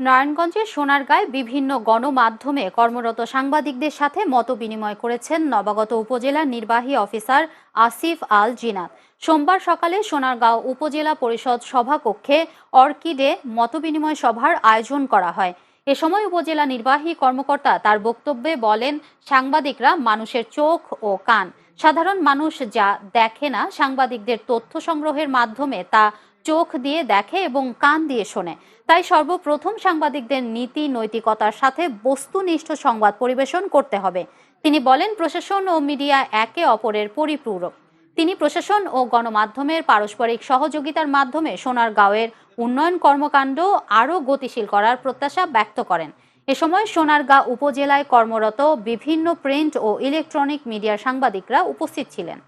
নারায়ণগঞ্জের সোনারগাঁয় বিভিন্ন গণমাধ্যমে কর্মরত সাংবাদিকদের সাথে মত বিনিময় করেছেন নবাগত উপজেলার নির্বাহী অফিসার আসিফ আল জিনাত। সোমবার সকালে সোনারগাঁও উপজেলা পরিষদ সভাকক্ষে অর্কিডে মতবিনিময় সভার আয়োজন করা হয়। এ সময় উপজেলা নির্বাহী কর্মকর্তা তার বক্তব্যে বলেন, সাংবাদিকরা মানুষের চোখ ও কান। সাধারণ মানুষ যা দেখে না, সাংবাদিকদের তথ্য সংগ্রহের মাধ্যমে তা চোখ দিয়ে দেখে এবং কান দিয়ে শোনে। তাই সর্বপ্রথম সাংবাদিকদের নীতি, নৈতিকতার সাথে বস্তুনিষ্ঠ সংবাদ পরিবেশন করতে হবে। তিনি বলেন, প্রশাসন ও মিডিয়া একে অপরের পরিপূরক। তিনি প্রশাসন ও গণমাধ্যমের পারস্পরিক সহযোগিতার মাধ্যমে সোনারগাঁওয়ের উন্নয়ন কর্মকাণ্ড আরও গতিশীল করার প্রত্যাশা ব্যক্ত করেন। এ সময় সোনারগাঁ উপজেলায় কর্মরত বিভিন্ন প্রিন্ট ও ইলেকট্রনিক মিডিয়ার সাংবাদিকরা উপস্থিত ছিলেন।